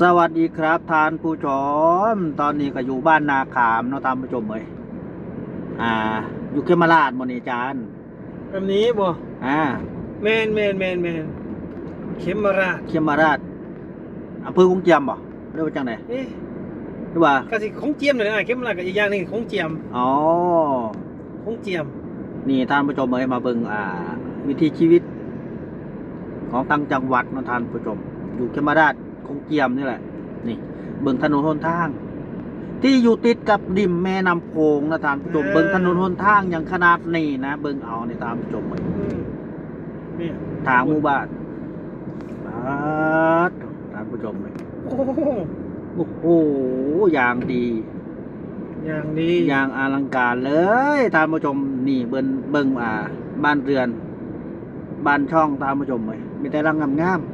สวัสดีครับท่านผู้ชม ตอนนี้ก็อยู่บ้านนาขามเนาะท่านผู้ชมเลยอ่า อยู่เขมราชบนนี้จานแบบนี้บ่อ่าแมนแมนแมนแมนเข็มมาราชเขมราชอำเภอกุ้งเจียมบ่หรือว่าจังไหนเอ๊ะหรือว่าก็สิของเจียมหน่อยนะเข็มมาราชกับอีกอย่างหนึงของเจียมอ๋อ ของเจียมนี่ท่านผู้ชมเลยมาเบิ่งอ่า วิถีชีวิต ของต่างจังหวัดเนาะท่านผู้ชม อยู่เขมราช คงเจียมนี่แหละ นี่ เบิ่งถนนหนทาง ที่อยู่ติดกับริมแม่น้ำโขงนะท่านผู้ชมเบิ่งถนนหนทางอย่างขนาดนี้นะเบิ่งเอาในท่านผู้ชมเลยอืมเนี่ยทางหมู่บ้านปาดท่านผู้ชมเลยโอ้โหโอ้โหอย่างดีอย่างดีอย่างอลังการเลยท่านผู้ชมนี่เบิ่งเบิ่งอ่า บ้านเรือน บ้านช่องท่านผู้ชมเลยมีแต่รังงามๆ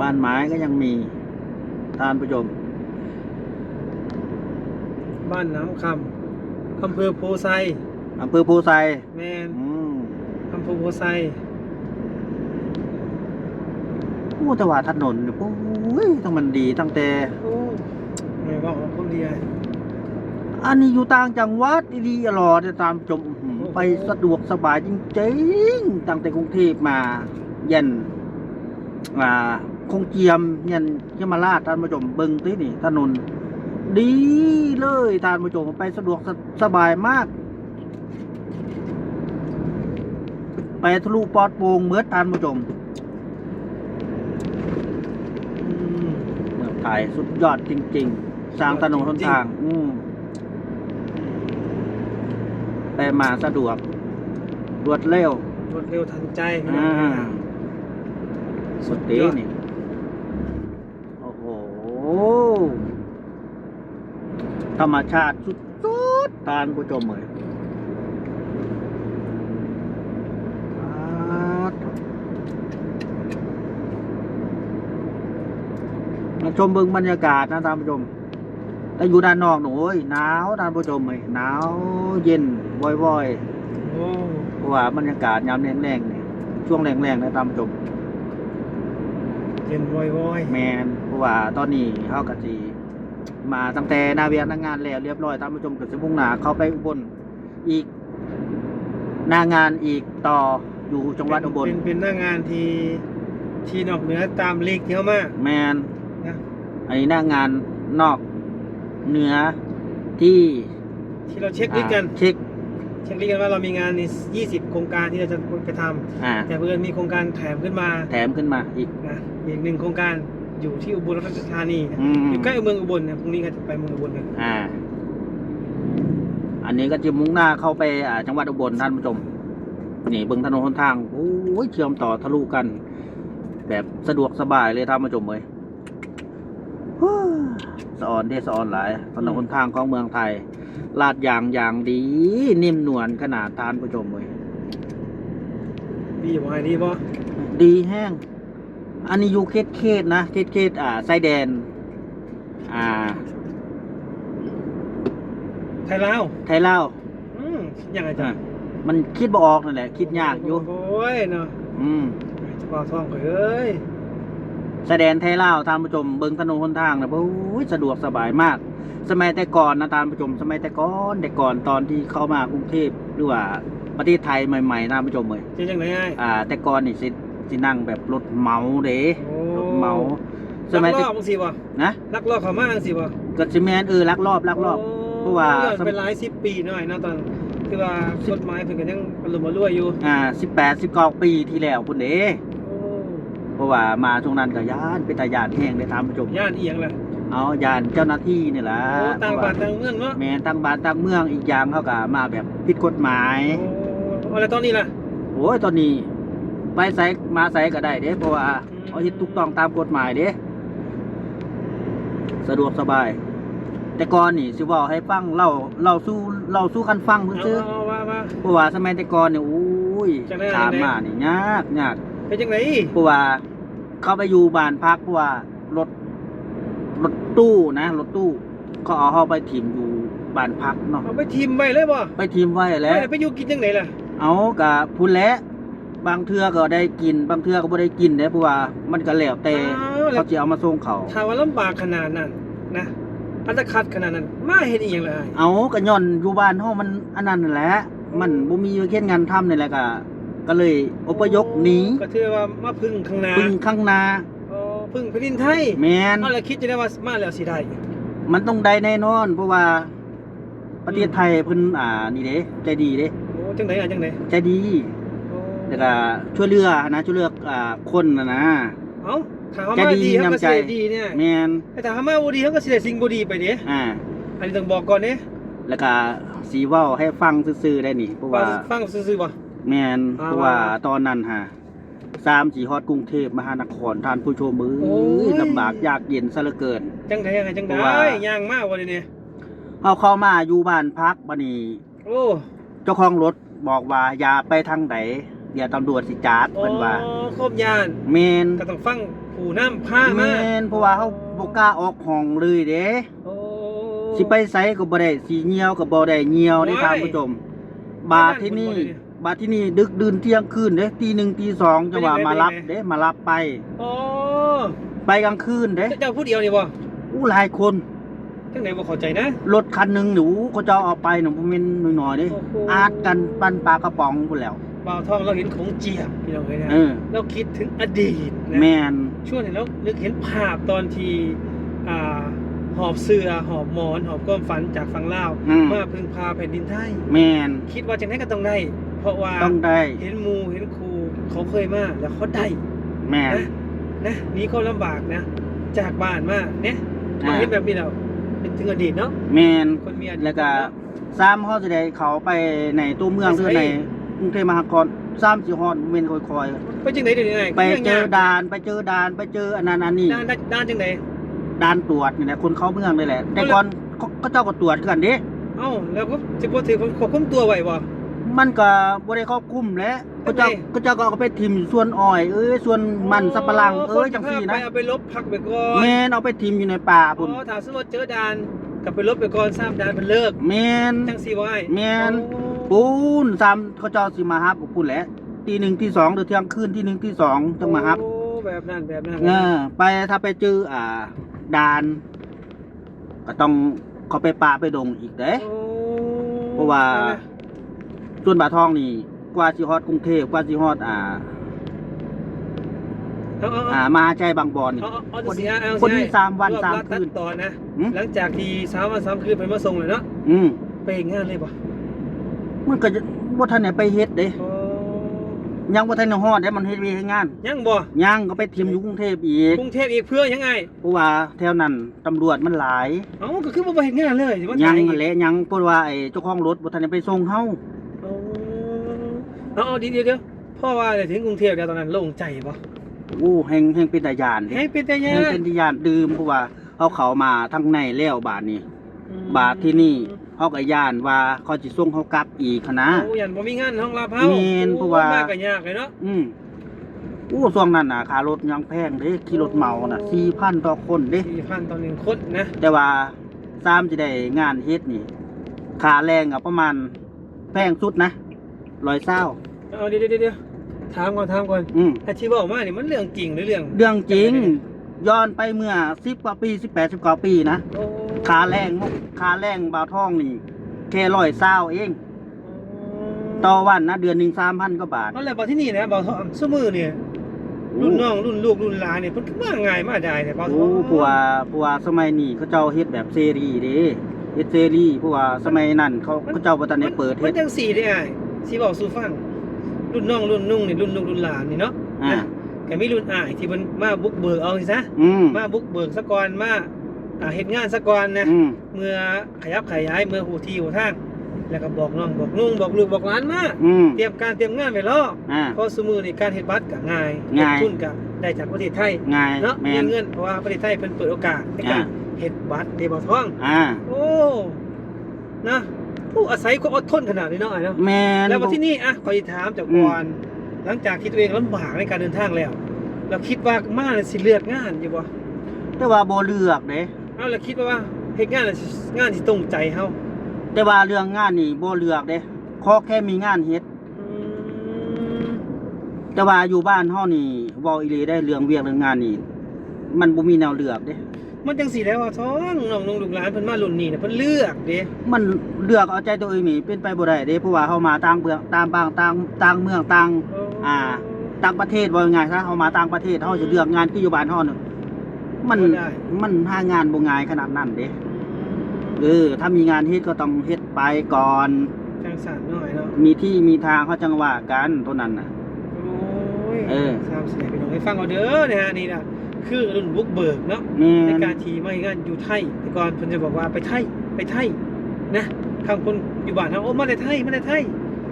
บ้านไม้ก็ยังมีท่านผู้ชม บ้านน้ำคำอำเภอโพไซอำเภอโพไซแมนอืมอำเภอโพไซโอ้แต่ว่าถนนเนี่ยโอ้ยทั้งมันดีตั้งแต่ โอ้ไม่บอกว่าคนเดียวอันนี้อยู่ต่างจังหวัดดีๆอร่อยเนี่ยตามชมอื้อหือโอ้โหไปสะดวกสบายจริงๆตั้งแต่กรุงเทพมาเย็น อ่าคงเจียมเย็นเขมาราชท่านผู้ชมเบิ่งที่นี่ถนนดีเลยท่านผู้ชมไปสะดวกสสบายมาก ไปทะลุปอดโปงเมือท่านผู้ชมอืมเมืองไทยสุดยอดจริง ๆ สร้างถนนหนทางอืมไปมาสะดวกรวดเร็วรวดเร็วทันใจอ่า สุสุดดยดีอดนี่ โอ้โห ธรรมชาติสุดๆทานผู้ชมเลยมาชมเบิ่งบรรยากาศนะท่านผู้ชมแต่อยู่ด้านนอกหนูโอ้ยหนาวท่านผู้ชมเลยหนาวเย็นว่อยโอ้ๆเพราะว่าบรรยากาศยามแรงๆเนี่ยช่วงแรงๆนะท่านผู้ชม เย็นวอยวอยแมนเพราะว่าตอนนี้เขากะจีมาตั้งแต่หนาเวียนหนางานแล้วเรียบร้อยท่านผู้ชมกับสิมุ่งหนาเข้าไปอุบลอีกหนางานอีกต่ออยู่จังหวัดอุบลเป็นเป็นหน้างานที่ที่นอกเหนือตามเลขที่เขามาแมนนะอันนี้หน้างานนอกเหนือที่ที่เราเช็คลิสต์กันอ่าเช็คเช็คลิสต์กันว่าเรามีงานใน20 โครงการที่เราจะไปทอ่าำแต่เพื่อนมีโครงการแถมขึ้นมาแถมขึ้นมาอีก นะ อีกหนึ่งโครงการอยู่ที่อุบลราชธานีนะอืม อยู่ใกล้เมืองอุบลเนี่ยพรุ่งนี้ก็จะไปเมืองอุบลกันอ่า อันนี้ก็จะมุ่งหน้าเข้าไปอ่าจังหวัดอุบลท่านผู้ชม นี่เบิ่งถนนหนทางโอ้ยเชื่อมต่อทะลุกัน แบบสะดวกสบายเลยท่านผู้ชมเลยฮู้สะออนเด้สะออนหลายถนนหนทางของเมืองไทย ลาดยางอย่างดี นิ่มนวลขนาดท่านผู้ชมเลย ดีบ่ไอ้ดีบ่ดีแห้ง อันนี้อยู่เขตเขตๆนะเขตเขตๆอ่าไซแดน อ่า ไทยลาวไทยลาวอืมยังไงจ๊ะอะมันคิดบ่ออกนั่นแหละ คิดยากอยู่ โอ้ยเนาะอืมจะเป่าท้องข่อยเอ้ยแสดงไทยลาวท่านผู้ชมเบิ่งถนนหนทางนะโอ้ยสะดวกสบายมาก สมัยแต่ก่อนนะท่านผู้ชม สมัยแต่ก่อนแต่ก่อนตอนที่เข้ามากรุงเทพหรือว่าประเทศไทยใหม่ๆท่านผู้ชมเลยจะยังไงไอ้อ่า แต่ก่อนนี่สิ สินั่งแบบรถเหมาเด้โอ้รถเหมาสลัมัยกลแต่อบจังสิบ่นะลักลอบเขามาจังสิบ่ก็สิแมนเออลักลอบลักลอบเพราะว่าย้อนเป็นหลายสิบปีหน่อยเนาะตอนคือว่ากฎหมายเพิ่นก็ยังอารมณ์รวยอยู่อ่าสิบแปดสิบเก้าปีที่แล้วพุ่นเด้โอ้เพราะว่ามาช่วงนั้นก็ย่านเป็นตาย่านแห้งเลยท่านผู้ชมย่านเอียงแหละเอาย่านเจ้าหน้าที่นี่แหละโอ้ต่างบ้านต่างเมืองเนาะแม่นตั้งบ้านตั้งเมืองอีกอย่างเขาก็มาแบบผิดกฎหมายโอ้เอาแล้วตอนนี้ล่ะโอ้ยตอนนี้ ไปใส่มาใส่ก็ได้เด้เพราะว่าอืมเขาเฮ็ดถูกต้องตามกฎหมายเด้สะดวกสบาย แต่ก่อนนี่สิเว่าให้ฟังเล่าเล่าสู้เล่าสู้กันฟังเอาซื่อเอาว่าว่าๆเพราะว่าสมัยแต่ก่อนเนี่ยโอ้ยจังได้ถามจังได้มานี่ยากยากเป็นจังไดเพราะว่าเข้าไปอยู่บ้านพักเพราะว่ารถรถตู้นะรถตู้เขาเอาเข้าไปถิ่มอยู่บ้านพักเนาะเอาไปทีมไว้เลยบ่ไปถิ่มไว้แล้วไม่ได้ไปอยู่กินจังไดล่ะ เอากับพุ่นแหละ บางเทื่อก็ได้กิน บางเทื่อก็บ่ได้กินเด้เพราะว่ามันก็แล้วแต่อ้าวแล้เขาวสิเอามาส่งเขา ถ้าว่าลำบากขนาดนั้นนะอัตคัดขนาดนั้น มาเฮ็ดอีหยังล่ะอ้ายเอาก็ย้อนอยู่บ้านเฮามันอันนั้นนั่นแหละ มันบ่มีเฮ็ดงานทำนี่แหละก็ก็เลยอพยพหนีก็ถือว่ามาพึ่งข้างหน้าพึ่งข้างหน้าอ๋อพึ่งแผ่นดินไทยแม่นเอาแล้วคิดจะได้ว่ามาแล้วสิได้ มันต้องได้แน่นอน เพราะว่าประเทศไทยเพิ่นอ่านี่เด้ใจดีเด้โอ้จังไดอะจังไดใจดีโอ้ แล้วก็ช่วยเหลือนะช่วยเหลืออ่าคนน่ะนะ เอ้าถ้าเขาใจมาดีดีเขาก็น้ำใจสิได้ดีเนี่ยแม่นแต่ถ้าเขามาบ่ดีเขาก็สิได้สิ่งบ่ดีไปเด้อ่า อันนี้ต้องบอกก่อนเด้แล้วก็สีเว้าให้ฟังซื่อๆได้นี่เพราะว่าฟังซื่อๆบ่แม่นอ่าเพราะว่าว่าตอนนั้นฮะสามสีฮอดกรุงเทพมหานครท่านผู้ชมมือโอ้ยลำบากยากเย็นซะเหลือเกิน จังไดยังไงจังเพไดราะว่าย่างมากบ่นี่เนี่ยเอาเข้ามาอยู่บ้านพักบัดนี้โอ้เจ้าของรถบอกว่าอย่าไปทางไหน เดี๋ยวตำรวจสิจับเพิ่นว่าอ๋อครบยานแม่นก็ต้องฟังผู้น้ำผ้ามาแม่นเพราะว่าเฮาบ่กล้าออกห้องเลยเด้โอ้สิไปไสก็บ่ได้สิเหี่ยวก็บ่ได้เหี่ยวเด้โอ้ยท่านผู้ชมบาทที่นี่บาทที่นี่ดึกดื่นเที่ยงคืนเด้ตีหนึ่งตีสองจังหวะเป็นยังไงมารับเป็นยังไงเด้มารับไปโอ้ไปกลางคืนเด้เจ้าพูดเดียวนี่บ่อู้หลายคนจังไดบ่เข้าใจนะรถคันหนึ่งหนูเขาจะเอาไปหนูผมเป็นหน่อยๆดิโอ้โหอาดกันปั้นปลากระป๋องพุ่นแล้ว บ่าวทองเราเห็นของเจียมพี่น้องเอ้ยนะเออ เราคิดถึงอดีตนะแมนช่วงนี้เรานึกเห็นภาพตอนที่อ่าหอบเสื้อหอบหมอน หอบก้อมฝันจากฝั่งลาวอืมมาพึ่งพาแผ่นดินไทย แมนคิดว่าจังไดก็ต้องได้ เพราะว่าต้องได้เห็นหมูเห็นครูเขาเคยมาแล้วเขาได้แมน นะนะหนี่ก็ลำบากนะ จากบ้านมาเนี่ยมาอ่าเห็นแบบนี้แล้วนึกถึงอดีตเนาะแมนคนมีอดีตแล้วก็เนาะ ซ้ำเขาจะได้เขาไปในตัวเมืองไปหรือไสใน กรุงเทพมหานครซ้ำสิฮอดเมนคอยไปจังไดเดี๋ยวนี้ไงๆไปเจอด่านไปเจอด่านไปเจออันนั้นอันนี้ด้านด้านด้านจังไดด่านตรวจนี่แหละคนเข้าเมืองนี่แหละ แต่ก่อนเขาเขาเจ้าก็ตรวจกันเด้เอ้าแล้วก็สิบ่ถือควบคุมตัวไว้บ่มันก็บ่ได้ครอบคลุมแหล้วเขาเจ้าเป็นไงเขาเจ้าก็เอาไปทิมส่วนอ้อยเอ้ยส่วนมันสับปะหลังเอ้ยจังซี่ไปนะเอาไปลบพักไปก่อนแม่นเอาไปทิมอยู่ในป่าอ๋พุ่นอถ้าสมมติเจอด่านกลับไปลบไปก่อนทราบด่านเพิ่นเลิกแม่นจังซี่บ่ไอ้แม่นโอ้ ปูนซ้ำเขาเจ้าสิมาฮับพุ่นแหละตีหนึ่งตีสองหรือเที่ยงคืนตีหนึ่งตีสองจังมาฮับ โอ้แบบนั้นแบบนั้นเออไปถ้าไปเจออ่าด่าน ก็ต้องเขาไปป่าไปดงอีกเด้โอ้เพราะว่าส่วนบาทองนี่กว่าสิฮอดกรุงเทพกว่าสิฮอดอ่า เอาเอาอ่าเอามาใจบางบอนนี่ เอาเอาเอาจังซี่อะเอาคนสิที่ให้สามวันรวบสามรัดคืนตัดตอนนะหืมหลังจากที่สามวันสามคืนเพิ่นมาส่งเลยเนาะอืมไปเฮ็ดงานเลยบ่ มันก็จะบ่ทันได้ไปเฮ็ดเด้โอ้ยังบ่ทันได้ฮอดเด้มันเฮ็ดเวียกเฮ็ดงานยังบ่ยังก็ไปทิมอยู่กรุงเทพอีกกรุงเทพอีกเพื่อยังไงเพราะว่าแถวนั้นตำรวจมันหลาย เอ้าก็คือบ่ไปเฮ็ดงานเลยสิว่ายังถ่านั่นแหละยังเพราะว่าไอ้เจ้าของรถบ่ทันได้ไปส่งเฮาโอ้เอาเอาเดี๋ยวเดี๋ยวเดี๋ยวพ่อว่าได้ถึงกรุงเทพแล้วตอนนั้นโล่งใจบ่โอ้แห่งแห่งเป็นตายานเด้ให้เป็นแต่ยาแห่งเป็นตายานดื่มเพราะว่าเขาเข้ามาทางในแล้วบาดนี้ บาทที่นี่เขาก็ย่านว่าเขาสิส่งเขากลับอีกหั้นนะ โอ้ยันบ่มีงานห้องรับเฮาแม่นเพราะว่า โอ้มากก็ยากเลยเนาะอืมอู้ช่วงนั้นน่ะค่ารถยังแพงเด้ขี่รถเหมาน่ะ4,000ต่อคนเด้4,000ต่อหนึ่งคนนะแต่ว่าซ้ำจะได้งานเฮ็ดนี่ค่าแรงอะประมาณแพงสุดนะร้อยเศร้าเอาเดี๋ยวเดี๋ยวเดี๋ยวถามก่อนถามก่อนอืมไอ้ที่บอกมานี่มันเรื่องจริงหรือเรื่อง เรื่องจริงย้อนไปเมื่อสิบกว่าปีสิบแปดสิบกว่าปีนะ โอ้ ค่าแรงมุกค่าแรงบาวทองนี่แค่ร้อยเศร้าเอง ต่อวันนะเดือนหนึ่งสามพันกว่าบาทเอาแล้วบ่ที่นี่นะบ่าวทองซุมื้อนี่รุ่นน้องรุ่นลูกรุ่นหลานนี่เพิ่นก็มาง่ายมาได้เนี่ยบ่าวทโอ้องผัวผัวสมัยนี้เขาเจ้าเฮ็ดแบบเซรีเด้เฮ็ดเซรีเพราะว่าสมัยนั้นเขาเขาเจ้าบ่ทันได้เปิดมัเฮ็นดจังสี่ได้อ้ายสิบอกสู่ฟังรุ่นน้องรุ่นนุ่งนี่รุ่นลูกรุ่นหลานนี่เนาะอ่าก็มีรุ่นอ้ายที่เพิ่นมาบุกเบิกเอาสิซะอืมมาบุกเบิกซะก่อนมา อ่าเฮ็ดงานซะก่อนนะอืมเมื่อขยับขยายเมื่อหูที่หูทาง แล้วก็บอกน้องบอกนุ่งบอกลูกบอกหลานมาอืมเตรียมการเตรียมงานไว้รออ่า เพราะสมือในการเฮ็ดบัตรก็ง่ายง่ายเงินทุนก็ได้จากประเทศไทยง่ายเนาะแมมีนเงินเพราะว่าประเทศไทยเพิ่นเปิดโอกาสในการอ่า เฮ็ดบัตรเดบอท้อง อ่าโอ้ นะผู้อาศัยความอดทนขนาดนี้เนาะอ้ายเนาะแมน แล้วมาที่นี่อะขออีกถามจากก่อนหลังจากที่ตัวเองลำบากในการเดินทางแล้ว เราคิดว่ามาเลยสิเลือกงานอยู่บ่แต่ว่าบ่เลือกเด้ เอาแล้วคิดว่าว่าเฮ็ดงานแล้วสิงานสิตรงใจเฮาแต่ว่าเรื่องงานนี่บ่เลือกเด้ขอแค่มีงานเฮ็ด อืมแต่ว่าอยู่บ้านเฮานี่เว้าอีหลีได้เรื่องเวียกเรื่องงานนี่มันบ่มีแนวเลือกเด้ มันจังสีแล้วว่าท้องน้องนุ่งลูกหลานเพิ่นมารุ่นนี้น่ะเพิ่นเลือกเด้มันเลือกเอาใจตัวเองนี่เป็นไปบ่ได้เด้เพราะว่าเฮามาต่างเมืองต่างบางต่างต่างเมืองต่าง อ่า ต่างประเทศว่าง่ายซะเฮามาต่างประเทศเฮาจะเลือกงานที่อยู่บ้านเฮานี่ มันบ่ได้ มันหางานบ่ง่ายขนาดนั้นเด้เออถ้ามีงานเฮ็ดก็ต้องเฮ็ดไปก่อน จังสันหน่อยเนาะ มีที่มีทางเขาจังว่ากันตัวนั้นน่ะ โอ้ยเออทราบเสียไปน้องให้ฟังเอาเด้อนะฮะนี่น่ะคือรุ่นบุกเบิกเนาะ แม่ในนการทีไม่งานอยู่ไทย แต่ก่อนเพิ่นจะบอกว่าไปไทย ไปไทย นะคำคนอยู่บ้านเฮาโอ้มาได้ไทย มาได้ไทย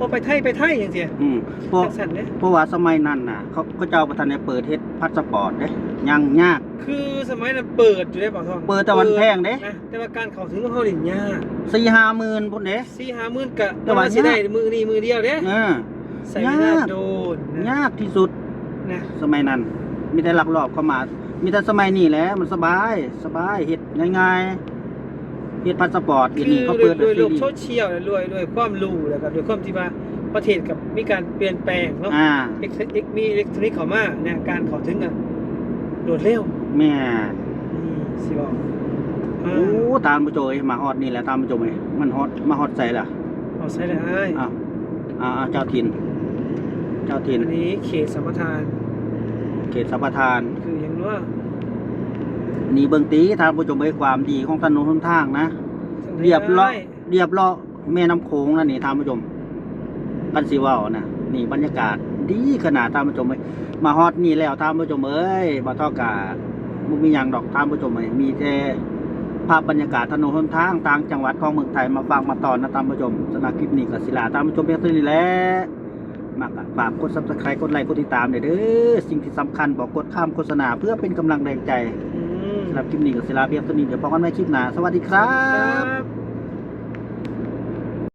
โอ้ไปไทยไปไทยจังซี่อืมเพราะจังซั่นเด้เพราะว่าสมัยนั้นน่ะ เขาเขาเจ้าประธานได้เปิดเฮ็ดพาสปอร์ตเด้ยังยาก คือสมัยนั้นเปิดอยู่ได้ป่าวทองเปิดแต่วันแพงเด้ นะแต่ว่าการเข้าถึงของเฮานี่ยากสี่ห้าหมื่นพุ่นเด้ 4 5หมื่นก็แต่ว่าสิได้มือนี้มือเดียวเด้เออ ใส่เวลายาก โดนนะยากที่สุดนะสมัยนั้น มีแต่ลักลอบเข้ามา มีแต่สมัยนี้แหละมันสบายสบายเฮ็ดง่ายๆ เฮ็ดพาสปอร์ตอีคืนี่อเขาด้วเปิยดด้วยฟโลรีกโซเชียลและด้วยด้วยความรู้แล้วก็ด้วยความที่ว่าประเทศกับมีการเปลี่ยนแปลงเนาะอ่า เอ็กซ์เอ็กมีอิเล็กทรอนิกส์เข้ามาเนี่ยการเข้าถึงอะรวดเร็วแม่นี่สิบอกอ่าโอ้ตามผู้โจยมาฮอดนี่แหละตามผู้โจยมันฮอดมาฮอดใส่ล่ะเอาใช้ได้อ้าวอ่าเจ้าถิ่นเจ้าถิ่นอันนี้เขตสัมปทานเขตสัมปทานคืออย่างว่า นี่เบิ่งตีทางผู้ชมเอ้ยความดีของถนนหนทางนะเรียบเลาะเรียบเลาะแม่น้ำโขงนะนี่ท่านผู้ชมกันสิเว้านะนี่บรรยากาศดีขนาดท่านผู้ชมเอ้ยมาฮอดนี่แล้วท่านผู้ชมเอ้ยบ่ทอกาบ่มีหยังดอกท่านผู้ชมเอ้ยมีแต่ภาพบรรยากาศถนนหนทางต่างจังหวัดของเมืองไทยมาฝากมาตอนนะท่านผู้ชมสำหรับคลิปนี้ก็สิลาท่านผู้ชมเพียงเท่านี้แหละมากอะฝากกด Subscribe กดไลค์กดติดตามด้วยเด้อสิ่งที่สำคัญบอกกดข้ามโฆษณาเพื่อเป็นกำลังแรงใจอืม สำหรับคลิปนี้ก็ศิลาเพียบเท่านี้เดี๋ยวพบกันใหม่คลิปหน้า สวัสดีครับ